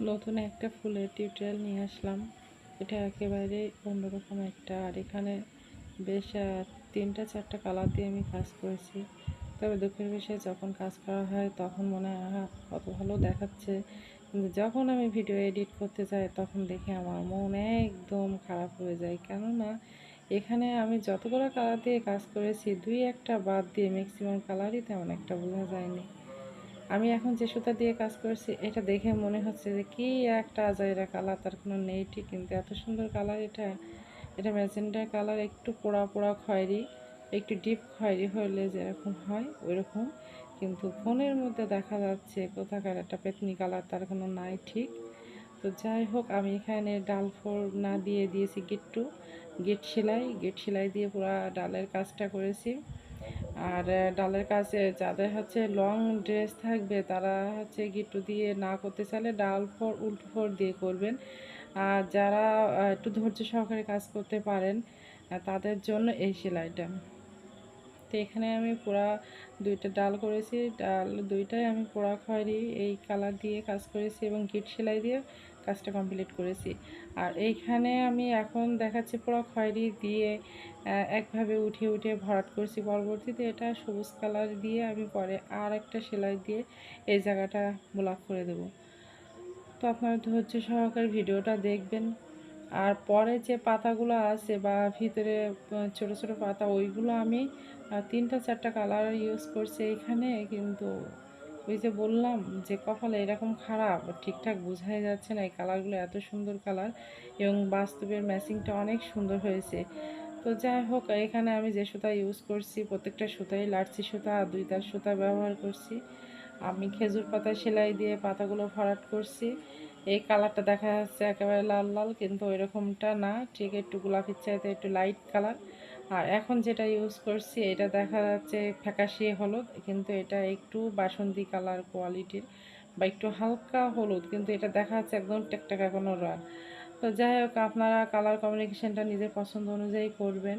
নতুন একটা ফুলের টিউটোরিয়াল নিয়ে আসলাম। এটা একেবারে অন্যরকম একটা। আর এখানে বেশ তিনটা, চারটা কালার দিয়ে আমি কাজ করেছি। তবে দুঃখের বিষয়ে, যখন কাজ করা হয়, তখন মনে হয় কত ভালো দেখাচ্ছে। কিন্তু যখন আমি ভিডিও এডিট করতে যাই, তখন দেখে আমার মন একদম খারাপ হয়ে যায়। কেননা, এখানে আমি যতগুলো কালার দিয়ে কাজ করেছি, দুই একটা বাদ দিয়ে ম্যাক্সিমাম কালারই তেমন একটা বোঝা যায়নি। আমি এখন যে সুতা দিয়ে কাজ করছি, এটা দেখে মনে হচ্ছে যে কি একটা আজাইরা কালার, তার কোনো নেই ঠিক কিন্তু এত সুন্দর কালার এটা এটা ম্যাজেন্ডার কালার, একটু পোড়া পোড়া খয়েরি, একটু ডিপ খয়েরি হলে যেরকম হয় ওইরকম। কিন্তু ফোনের মধ্যে দেখা যাচ্ছে কোথাকার একটা পেতনি কালার, তার কোনো নাই ঠিক। তো যাই হোক, আমি এখানে ডাল ফোর না দিয়ে দিয়েছি গিট্টু। গেট সেলাই গেট সেলাই দিয়ে পুরো ডালের কাজটা করেছি। আর ডালের কাছে যাদের হচ্ছে লং ড্রেস থাকবে, তারা হচ্ছে গিট্টু দিয়ে না করতে চাইলে ডাল ফোর, উল্টো ফোর দিয়ে করবেন। আর যারা একটু ধৈর্য সহকারে কাজ করতে পারেন তাদের জন্য এই সেলাইটা। তো এখানে আমি পোড়া দুইটা ডাল করেছি। ডাল দুইটাই আমি পোড়া খয়েরি এই কালার দিয়ে কাজ করেছি এবং গিট সেলাই দিয়ে কাজটা কমপ্লিট করেছি। আর এইখানে আমি এখন দেখাচ্ছি পোড়া খয়েরি দিয়ে একভাবে উঠে উঠে ভরাট করছি পরবর্তীতে। এটা সবুজ কালার দিয়ে আমি পরে আর একটা সেলাই দিয়ে এই জায়গাটা ব্লক করে দেব। তো আপনারা ধৈর্য সহকারে ভিডিওটা দেখবেন। আর পরে যে পাতাগুলো আছে বা ভিতরে ছোট ছোট পাতা, ওইগুলো আমি তিনটা চারটা কালার ইউজ করছি এখানে কিন্তু ওই যে বললাম যে কপালে এরকম খারাপ, ঠিকঠাক বোঝাই যাচ্ছে না এই কালারগুলো এত সুন্দর কালার এবং বাস্তবের ম্যাচিংটা অনেক সুন্দর হয়েছে। তো যাই হোক, এখানে আমি যে সুতা ইউজ করছি, প্রত্যেকটা সুতাই লাটসি সুতা আর দুই তার সুতা ব্যবহার করছি। আমি খেজুর পাতা সেলাই দিয়ে পাতাগুলো ভরাট করছি। এই কালারটা দেখা যাচ্ছে একেবারে লাল লাল, কিন্তু এরকমটা না। ঠিক একটু গোলাপির চাইতে একটু লাইট কালার আর এখন যেটা ইউজ করছি, এটা দেখা যাচ্ছে ফ্যাকাশিয়ে হলুদ, কিন্তু এটা একটু বাসন্তী কালার কোয়ালিটির বা একটু হালকা হলুদ, কিন্তু এটা দেখা যাচ্ছে একদম টেকটাকা কোনো রং তো যাই হোক, আপনারা কালার কমিউনিকেশনটা নিজের পছন্দ অনুযায়ী করবেন,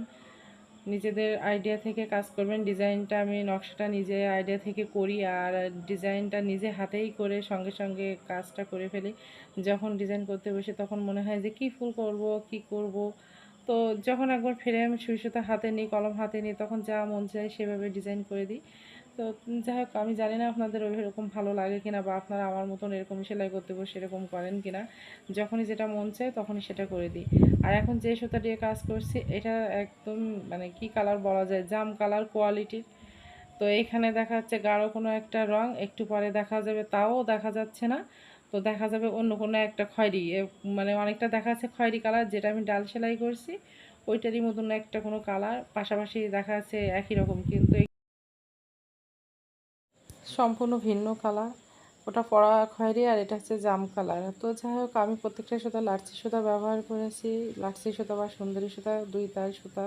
নিজেদের আইডিয়া থেকে কাজ করবেন ডিজাইনটা আমি নকশাটা নিজে আইডিয়া থেকে করি, আর ডিজাইনটা নিজে হাতেই করে সঙ্গে সঙ্গে কাজটা করে ফেলি। যখন ডিজাইন করতে বসে, তখন মনে হয় যে কী ফুল করব, কি করব তো যখন একবার ফ্রেম সুই সুতা হাতে নিই, কলম হাতে নিই, তখন যা মন চায় সেভাবে ডিজাইন করে দিই। তো যাই হোক, আমি জানি না আপনাদের ওই এরকম ভালো লাগে কিনা বা আপনারা আমার মতন এরকম সেলাই করতে বসে এরকম করেন কিনা। যখনই যেটা মন চায় তখনই সেটা করে দিই। আর এখন যে সুতা দিয়ে কাজ করছি, এটা একদম মানে কি কালার বলা যায়? জাম কালার কোয়ালিটির তো এইখানে দেখা যাচ্ছে গাঢ় কোনো একটা রং, একটু পরে দেখা যাবে, তাও দেখা যাচ্ছে না। তো দেখা যাবে অন্য কোনো একটা খয়েরি মানে অনেকটা দেখা যাচ্ছে খয়েরি কালার যেটা আমি ডাল সেলাই করছি, ওইটারই মতন একটা কোনো কালার, পাশাপাশি দেখা যাচ্ছে একই রকম কিন্তু সম্পূর্ণ ভিন্ন কালার। ওটা পড়া খয়েরি আর এটা হচ্ছে জাম কালার। তো যাই হোক, আমি প্রত্যেকটা সুতা লাটসি সুতা ব্যবহার করেছি। লাটসি সুতা বা সুন্দরী সুতা, দুই তার সুতা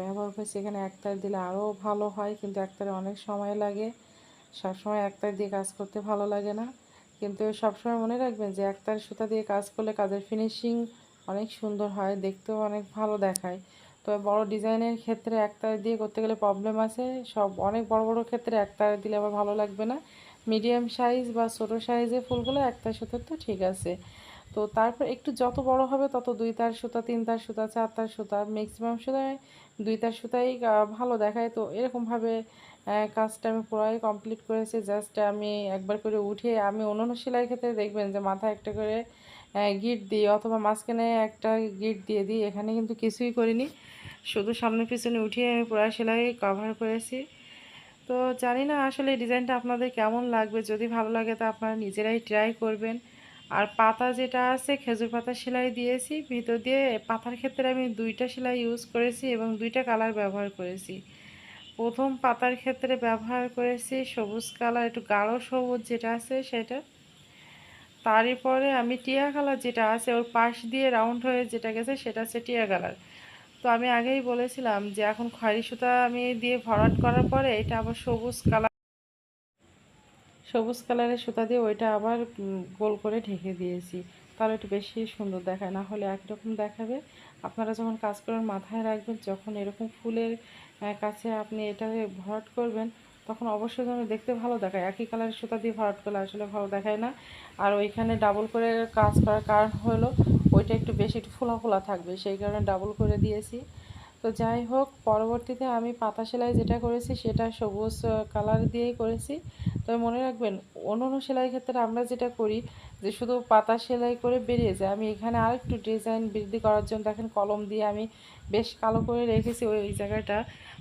ব্যবহার করেছি। এখানে এক তার দিলে আরও ভালো হয়, কিন্তু এক তারে অনেক সময় লাগে। সবসময় এক তার দিয়ে কাজ করতে ভালো লাগে না। কিন্তু সবসময় মনে রাখবেন যে এক তার সুতা দিয়ে কাজ করলে কাজের ফিনিশিং অনেক সুন্দর হয়, দেখতেও অনেক ভালো দেখায়। তো বড় ডিজাইনের ক্ষেত্রে এক তার দিয়ে করতে গেলে প্রবলেম আছে, সব অনেক বড় বড় ক্ষেত্রে এক তার দিলে আবার ভালো লাগবে না। মিডিয়াম সাইজ বা ছোটো সাইজের ফুলগুলো এক তার সুতার তো ঠিক আছে। তো তারপর একটু যত বড় হবে তত দুই তার সুতা, তিন তার সুতা, চার তার সুতা ম্যাক্সিমাম সুতায় দুই তার সুতাই ভালো দেখায়। তো এরকমভাবে কাজটা আমি পুরাই কমপ্লিট করেছি। জাস্ট আমি একবার করে উঠে, আমি অন্যান্য সেলাই ক্ষেত্রে দেখবেন যে মাথায় একটা করে গিট দিই অথবা মাঝখানে একটা গিট দিয়ে দিই। এখানে কিন্তু কিছুই করিনি। শুধু সামনে পিছনে উঠিয়ে আমি পুরা সেলাই কভার করেছি। তো জানি না আসলে ডিজাইনটা আপনাদের কেমন লাগবে? যদি ভালো লাগে তা আপনারা নিজেরাই ট্রাই করবেন। আর পাতা যেটা আছে, খেজুর পাতা সেলাই দিয়েছি। ভিতর দিয়ে পাতার ক্ষেত্রে আমি দুইটা সেলাই ইউজ করেছি এবং দুইটা কালার ব্যবহার করেছি। প্রথম পাতার ক্ষেত্রে ব্যবহার করেছি সবুজ কালার, একটু গাঢ় সবুজ যেটা আছে সেটা। তারই পরে আমি টিয়া কালার যেটা আছে, ওর পাশ দিয়ে রাউন্ড হয়ে যেটা গেছে সেটা হচ্ছে টিয়া কালার। তো আমি আগেই বলেছিলাম যে এখন খয়েরি সুতা আমি দিয়ে ভরাট করার পরে এটা আবার সবুজ কালার সবুজ কালারের সুতা দিয়ে ওইটা আবার গোল করে ঢেকে দিয়েছি। তাহলে একটু বেশি সুন্দর দেখায়, না হলে একরকম দেখাবে। আপনারা যখন কাজ করার মাথায় রাখবেন, যখন এরকম ফুলের কাছে আপনি এটা ভরাট করবেন, তখন অবশ্যই যেন দেখতে ভালো দেখায়। একই কালারের সুতা দিয়ে ভরাট করলে আসলে ভালো দেখায় না। আর ওইখানে ডাবল করে কাজ করার কারণ হলো, ওইটা একটু বেশি একটু ফোলা ফোলা থাকবে, সেই কারণে ডাবল করে দিয়েছি। তো যাই হোক, পরবর্তীতে আমি পাতা সেলাই যেটা করেছি, সেটা সবুজ কালার দিয়েই করেছি। তবে মনে রাখবেন অন্য অন্য সেলাই ক্ষেত্রে আমরা যেটা করি যে শুধু পাতা সেলাই করে বেরিয়ে যায়। আমি এখানে আরেকটু ডিজাইন বৃদ্ধি করার জন্য দেখেন কলম দিয়ে আমি বেশ কালো করে রেখেছি ওই জায়গাটা।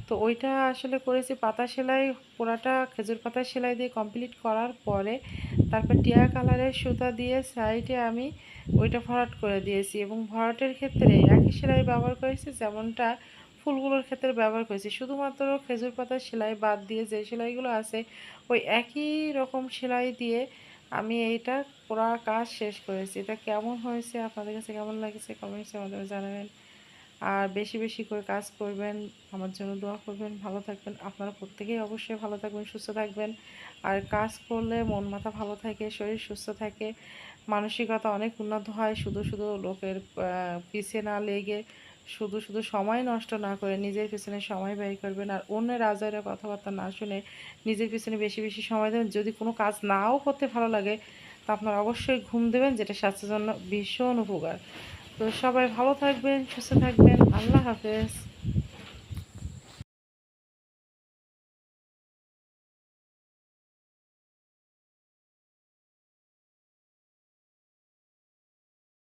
তো ওইটা আসলে করেছি পাতা সেলাই পুরাটা খেজুর পাতা সেলাই দিয়ে কমপ্লিট করার পরে তারপর টিয়া কালারের সুতা দিয়ে সাইডে আমি ওইটা ভরাট করে দিয়েছি। এবং ভরাটের ক্ষেত্রে একই সেলাই ব্যবহার করেছি যেমনটা ফুলগুলোর ক্ষেত্রে ব্যবহার করেছি। শুধুমাত্র খেজুর পাতার সেলাই বাদ দিয়ে যে সেলাইগুলো আছে ওই একই রকম সেলাই দিয়ে আমি এইটা পুরো কাজ শেষ করেছি। এটা কেমন হয়েছে আপনাদের কাছে কেমন লাগছে কমেন্টসের মাধ্যমে জানাবেন। আর বেশি বেশি করে কাজ করবেন আমার জন্য দোয়া করবেন ভালো থাকবেন। আপনারা প্রত্যেকেই অবশ্যই ভালো থাকবেন সুস্থ থাকবেন। আর কাজ করলে মন মাথা ভালো থাকে শরীর সুস্থ থাকে মানসিকতা অনেক উন্নত হয় শুধু শুধু লোকের আহ, পিছে না লেগে শুধু শুধু সময় নষ্ট না করে নিজের পিছনে সময় ব্যয় করবেন আর অন্যের আজারে কথাবার্তা না শুনে নিজের পিছনে বেশি বেশি সময় দেবেন। যদি কোনো কাজ নাও করতে ভালো লাগে, তা আপনারা অবশ্যই ঘুম দেবেন, যেটা স্বাস্থ্যের জন্য ভীষণ উপকার। তো সবাই ভালো থাকবেন, সুস্থ থাকবেন। আল্লাহ হাফেজ।